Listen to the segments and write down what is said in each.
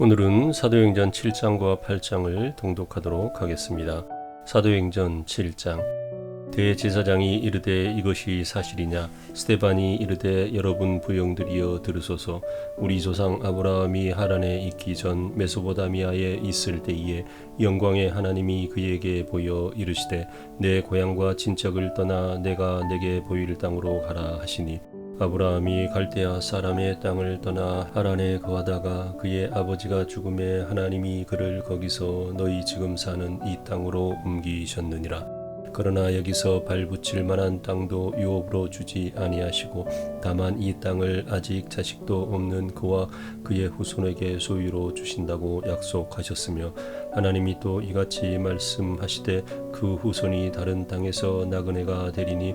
오늘은 사도행전 7장과 8장을 동독하도록 하겠습니다. 사도행전 7장. 대제사장이 이르되 이것이 사실이냐? 스테반이 이르되 여러분 부영들이여 들으소서. 우리 조상 아브라함이 하란에 있기 전 메소보다미아에 있을 때에 영광의 하나님이 그에게 보여 이르시되 내 고향과 친척을 떠나 내가 내게 보일 땅으로 가라 하시니 아브라함이 갈대아 사람의 땅을 떠나 하란에 거하다가 그의 아버지가 죽음에 하나님이 그를 거기서 너희 지금 사는 이 땅으로 옮기셨느니라. 그러나 여기서 발붙일 만한 땅도 유업으로 주지 아니하시고 다만 이 땅을 아직 자식도 없는 그와 그의 후손에게 소유로 주신다고 약속하셨으며 하나님이 또 이같이 말씀하시되 그 후손이 다른 땅에서 나그네가 되리니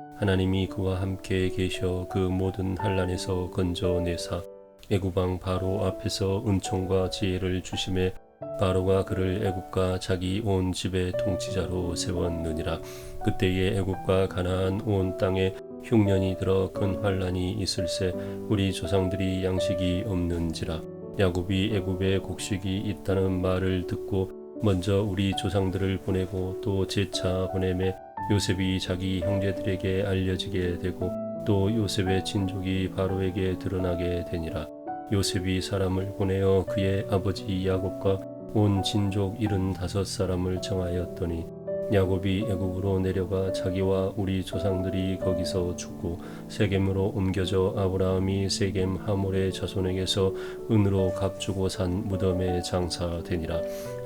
하나님이 그와 함께 계셔 그 모든 환란에서 건져내사. 애굽왕 바로 앞에서 은총과 지혜를 주심에 바로가 그를 애굽과 자기 온 집의 통치자로 세웠느니라. 그때에 애굽과 가나안 온 땅에 흉년이 들어 큰 환란이 있을세 우리 조상들이 양식이 없는지라. 야곱이 애굽에 곡식이 있다는 말을 듣고 먼저 우리 조상들을 보내고 또 제차 보내매 요셉이 자기 형제들에게 알려지게 되고 또 요셉의 친족이 바로에게 드러나게 되니라. 요셉이 사람을 보내어 그의 아버지 야곱과 온 친족 일흔다섯 사람을 정하였더니 야곱이 애굽으로 내려가 자기와 우리 조상들이 거기서 죽고 세겜으로 옮겨져 아브라함이 세겜 하몰의 자손에게서 은으로 값주고 산 무덤에 장사되니라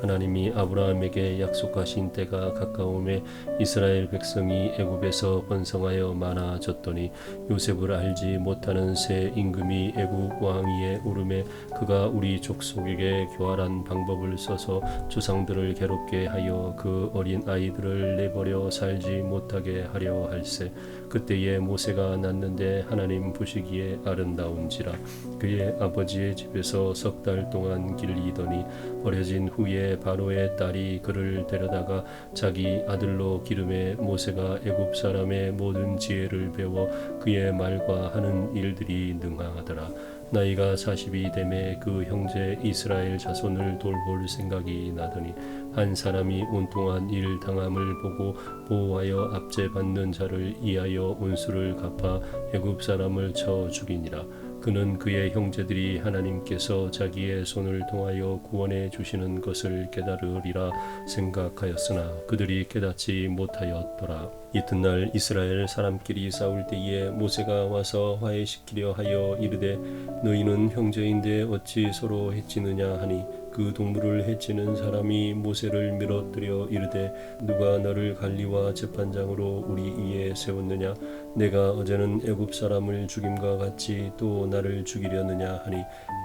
하나님이 아브라함에게 약속하신 때가 가까움에 이스라엘 백성이 애굽에서 번성하여 많아졌더니 요셉을 알지 못하는 새 임금이 애굽 왕위에 오름에 그가 우리 족속에게 교활한 방법을 써서 조상들을 괴롭게 하여 그 어린 아이들을 내버려 살지 못하게 하려 할세 그때에 모세가 낳는데 하나님 보시기에 아름다운지라. 그의 아버지의 집에서 석 달 동안 길리더니 버려진 후에 바로의 딸이 그를 데려다가 자기 아들로 기름에 모세가 애굽 사람의 모든 지혜를 배워 그의 말과 하는 일들이 능하더라. 나이가 40이 되매 그 형제 이스라엘 자손을 돌볼 생각이 나더니 한 사람이 온동안 일 당함을 보고 보호하여 압제받는 자를 이하여 온수를 갚아 애굽 사람을 쳐 죽이니라 그는 그의 형제들이 하나님께서 자기의 손을 통하여 구원해 주시는 것을 깨달으리라 생각하였으나 그들이 깨닫지 못하였더라. 이튿날 이스라엘 사람끼리 싸울 때에 모세가 와서 화해시키려 하여 이르되 너희는 형제인데 어찌 서로 해치느냐 하니 그 동물을 해치는 사람이 모세를 밀어뜨려 이르되 누가 너를 관리와 재판장으로 우리 위에 세웠느냐? 내가 어제는 애굽 사람을 죽임과 같이 또 나를 죽이려느냐? 하니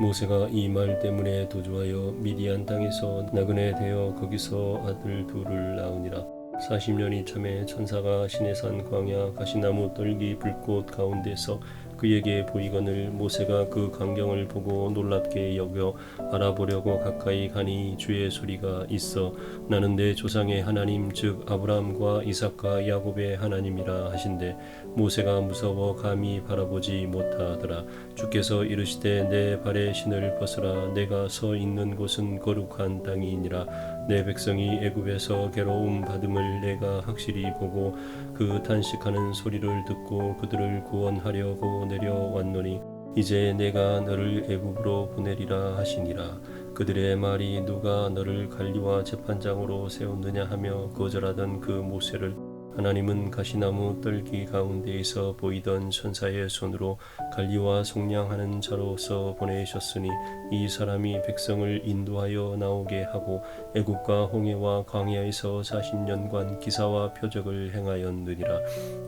모세가 이 말 때문에 도주하여 미디안 땅에서 나그네 되어 거기서 아들 둘을 낳으니라. 40년이 참에 천사가 시내산 광야 가시나무 떨기 불꽃 가운데서 그에게 보이거늘 모세가 그 광경을 보고 놀랍게 여겨 알아보려고 가까이 가니 주의 소리가 있어 나는 내 조상의 하나님 즉 아브라함과 이삭과 야곱의 하나님이라 하신대. 모세가 무서워 감히 바라보지 못하더라. 주께서 이르시되 내 발의 신을 벗으라. 내가 서 있는 곳은 거룩한 땅이니라 내 백성이 애굽에서 괴로움 받음을 내가 확실히 보고 그 탄식하는 소리를 듣고 그들을 구원하려고 내려왔노니 이제 내가 너를 애굽으로 보내리라 하시니라. 그들의 말이 누가 너를 관리와 재판장으로 세웠느냐 하며 거절하던 그 모세를 하나님은 가시나무 떨기 가운데에서 보이던 천사의 손으로 관리와 속량하는 자로서 보내셨으니 이 사람이 백성을 인도하여 나오게 하고 애국과 홍해와 광야에서 40년간 기사와 표적을 행하였느니라.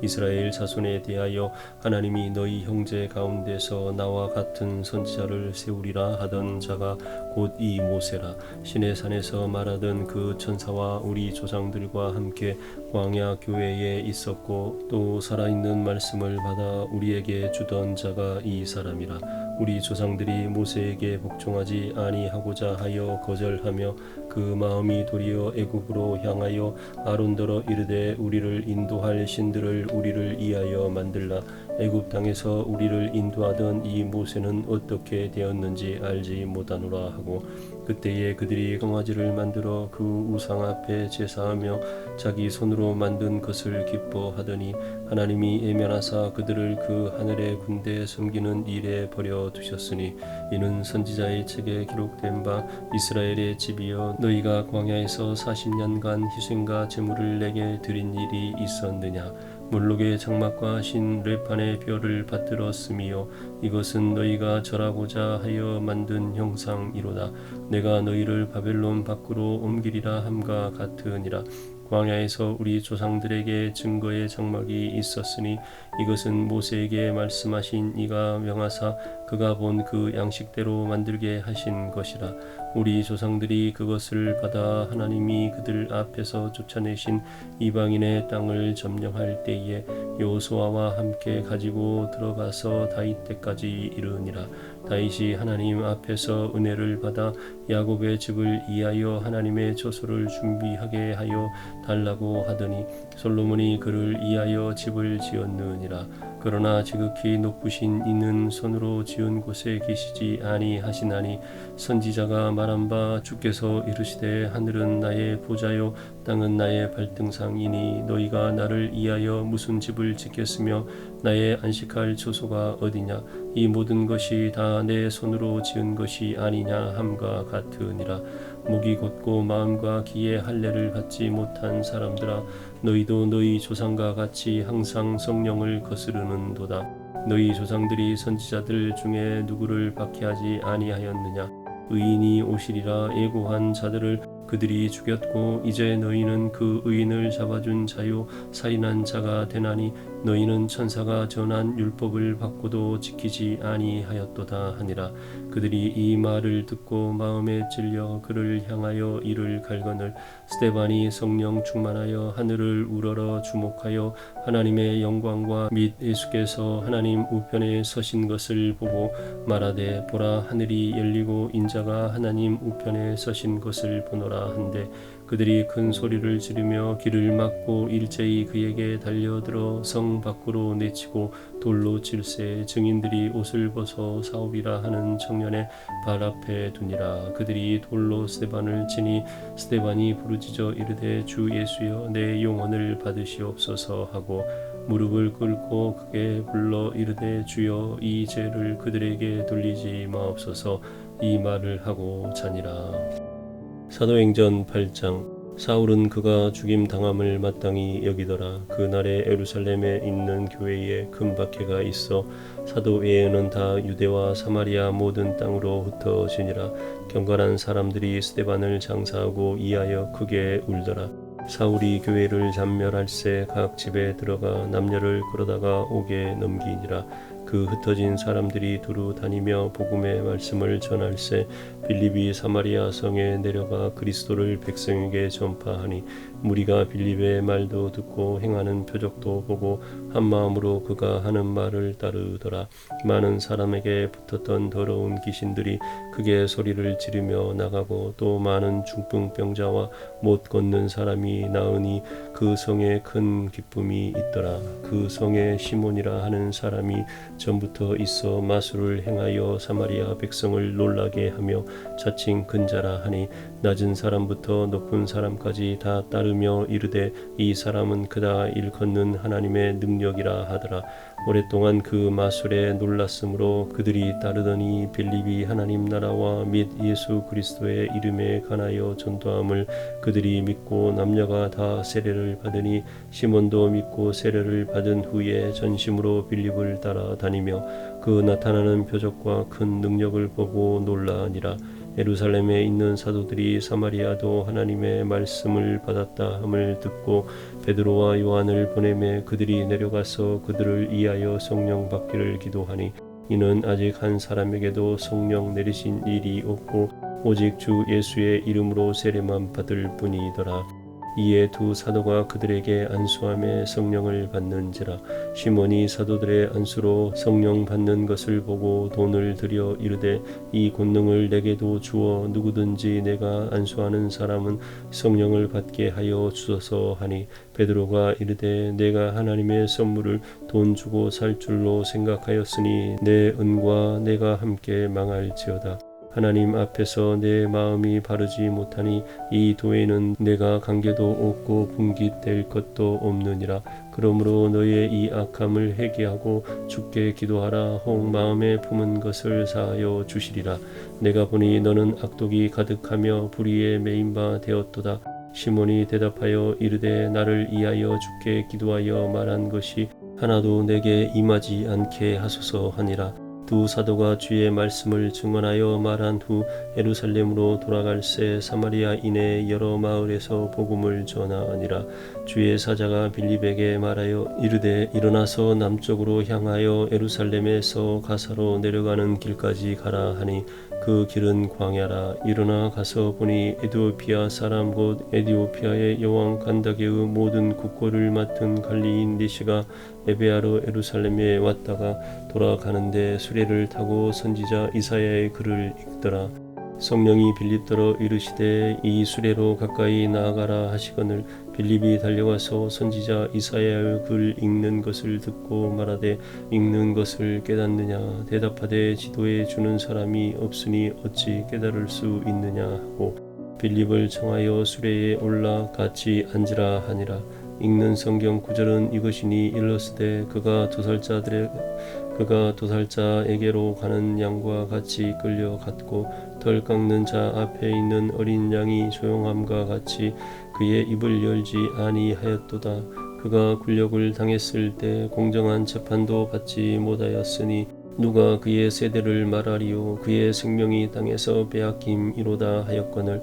이스라엘 자손에 대하여 하나님이 너희 형제 가운데서 나와 같은 선지자를 세우리라 하던 자가 곧 이 모세라. 신의 산에서 말하던 그 천사와 우리 조상들과 함께 광야 교회에 있었고 또 살아있는 말씀을 받아 우리에게 주던 자가 이 사람이라. 우리 조상들이 모세에게 복종하지 아니하고자 하여 거절하며 그 마음이 도리어 애굽으로 향하여 아론더러 이르되 우리를 인도할 신들을 우리를 이하여 만들라. 애굽 땅에서 우리를 인도하던 이 모세는 어떻게 되었는지 알지 못하노라 하고 그때에 그들이 강아지를 만들어 그 우상 앞에 제사하며 자기 손으로 만든 것을 기뻐하더니 하나님이 예면하사 그들을 그 하늘의 군대에 섬기는 일에 버려 두셨으니 이는 선지자의 책에 기록된 바 이스라엘의 집이여 너희가 광야에서 40년간 희생과 제물을 내게 드린 일이 있었느냐 물록의 장막과 신 레판의 별을 받들었으며 이것은 너희가 절하고자 하여 만든 형상이로다. 내가 너희를 바벨론 밖으로 옮기리라 함과 같으니라 광야에서 우리 조상들에게 증거의 장막이 있었으니 이것은 모세에게 말씀하신 이가 명하사 그가 본 그 양식대로 만들게 하신 것이라. 우리 조상들이 그것을 받아 하나님이 그들 앞에서 쫓아내신 이방인의 땅을 점령할 때에 여호수아와 함께 가지고 들어가서 다윗 때까지 이르니라 다윗이 하나님 앞에서 은혜를 받아 야곱의 집을 이하여 하나님의 조소를 준비하게 하여 달라고 하더니 솔로몬이 그를 이하여 집을 지었느니라. 그러나 지극히 높으신 이는 손으로 지은 곳에 계시지 아니하시나니 선지자가 말한 바 주께서 이르시되 하늘은 나의 보좌요 땅은 나의 발등상이니 너희가 나를 이하여 무슨 집을 짓겠으며 나의 안식할 초소가 어디냐? 이 모든 것이 다 내 손으로 지은 것이 아니냐 함과 같으니라. 목이 곧고 마음과 귀에 할례를 받지 못한 사람들아 너희도 너희 조상과 같이 항상 성령을 거스르는도다. 너희 조상들이 선지자들 중에 누구를 박해하지 아니하였느냐? 의인이 오시리라. 예고한 자들을 그들이 죽였고 이제 너희는 그 의인을 잡아준 자요 살인한 자가 되나니 너희는 천사가 전한 율법을 받고도 지키지 아니하였도다 하니라. 그들이 이 말을 듣고 마음에 찔려 그를 향하여 이를 갈거늘 스테반이 성령 충만하여 하늘을 우러러 주목하여 하나님의 영광과 및 예수께서 하나님 우편에 서신 것을 보고 말하되 보라 하늘이 열리고 인자가 하나님 우편에 서신 것을 보노라 한데 그들이 큰 소리를 지르며 길을 막고 일제히 그에게 달려들어 성 밖으로 내치고 돌로 칠세 증인들이 옷을 벗어 사옵이라 하는 청년의 발 앞에 두니라. 그들이 돌로 스테반을 치니 스테반이 부르짖어 이르되 주 예수여 내 영혼을 받으시옵소서 하고 무릎을 꿇고 크게 불러 이르되 주여 이 죄를 그들에게 돌리지 마옵소서 이 말을 하고 자니라 사도행전 8장 사울은 그가 죽임 당함을 마땅히 여기더라. 그 날에 에루살렘에 있는 교회에 큰 박해가 있어 사도 외에는 다 유대와 사마리아 모든 땅으로 흩어지니라. 경건한 사람들이 스테반을 장사하고 이하여 크게 울더라. 사울이 교회를 잔멸할새 각 집에 들어가 남녀를 끌어다가 옥에 넘기니라. 그 흩어진 사람들이 두루 다니며 복음의 말씀을 전할새 빌립이 사마리아 성에 내려가 그리스도를 백성에게 전파하니 무리가 빌립의 말도 듣고 행하는 표적도 보고 한 마음으로 그가 하는 말을 따르더라. 많은 사람에게 붙었던 더러운 귀신들이 크게 소리를 지르며 나가고 또 많은 중풍병자와 못 걷는 사람이 나으니 그 성에 큰 기쁨이 있더라. 그 성에 시몬이라 하는 사람이 전부터 있어 마술을 행하여 사마리아 백성을 놀라게 하며 자칭 근자라 하니 낮은 사람부터 높은 사람까지 다 따르 며 이르되 이 사람은 그다 일컫는 하나님의 능력이라 하더라. 오랫동안 그 마술에 놀랐으므로 그들이 따르더니 빌립이 하나님 나라와 및 예수 그리스도의 이름에 관하여 전도함을 그들이 믿고 남녀가 다 세례를 받으니 시몬도 믿고 세례를 받은 후에 전심으로 빌립을 따라 다니며 그 나타나는 표적과 큰 능력을 보고 놀라니라 예루살렘에 있는 사도들이 사마리아도 하나님의 말씀을 받았다 함을 듣고 베드로와 요한을 보내매 그들이 내려가서 그들을 이하여 성령 받기를 기도하니 이는 아직 한 사람에게도 성령 내리신 일이 없고 오직 주 예수의 이름으로 세례만 받을 뿐이더라. 이에 두 사도가 그들에게 안수함에 성령을 받는지라. 시몬이 사도들의 안수로 성령 받는 것을 보고 돈을 들여 이르되 이 권능을 내게도 주어 누구든지 내가 안수하는 사람은 성령을 받게 하여 주소서 하니. 베드로가 이르되 내가 하나님의 선물을 돈 주고 살 줄로 생각하였으니 내 은과 내가 함께 망할지어다 하나님 앞에서 내 마음이 바르지 못하니 이 도에는 내가 관계도 없고 분깃될 것도 없느니라. 그러므로 너의 이 악함을 회개하고 주께 기도하라. 혹 마음에 품은 것을 사하여 주시리라. 내가 보니 너는 악독이 가득하며 불의에 매인 바 되었도다. 시몬이 대답하여 이르되 나를 이하여 주께 기도하여 말한 것이 하나도 내게 임하지 않게 하소서 하니라 두 사도가 주의 말씀을 증언하여 말한 후 예루살렘으로 돌아갈새 사마리아 이내 여러 마을에서 복음을 전하니라. 주의 사자가 빌립에게 말하여 이르되 일어나서 남쪽으로 향하여 예루살렘에서 가사로 내려가는 길까지 가라 하니 그 길은 광야라. 일어나 가서 보니 에디오피아 사람 곧 에디오피아의 여왕 간다게의 모든 국고를 맡은 관리인 니시가 에베아로 예루살렘에 왔다가 돌아가는데 수레를 타고 선지자 이사야의 글을 읽더라 성령이 빌립더러 이르시되 이 수레로 가까이 나아가라 하시거늘 빌립이 달려가서 선지자 이사야의 글 읽는 것을 듣고 말하되 읽는 것을 깨닫느냐? 대답하되 지도해 주는 사람이 없으니 어찌 깨달을 수 있느냐? 하고 빌립을 청하여 수레에 올라 같이 앉으라 하니라. 읽는 성경 구절은 이것이니 일러스되 그가 도살자들의 그가 도살자에게로 가는 양과 같이 끌려갔고 덜 깎는 자 앞에 있는 어린 양이 조용함과 같이 그의 입을 열지 아니하였도다. 그가 굴욕을 당했을 때 공정한 재판도 받지 못하였으니 누가 그의 세대를 말하리요 그의 생명이 땅에서 빼앗김이로다 하였거늘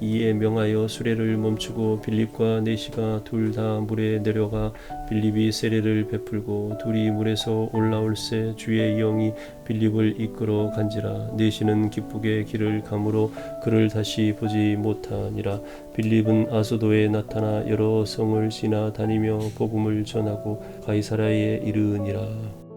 이에 명하여 수레를 멈추고 빌립과 네시가 둘 다 물에 내려가 빌립이 세례를 베풀고 둘이 물에서 올라올새 주의 영이 빌립을 이끌어 간지라 네시는 기쁘게 길을 가므로 그를 다시 보지 못하니라. 빌립은 아소도에 나타나 여러 성을 지나 다니며 복음을 전하고 가이사라에 이르니라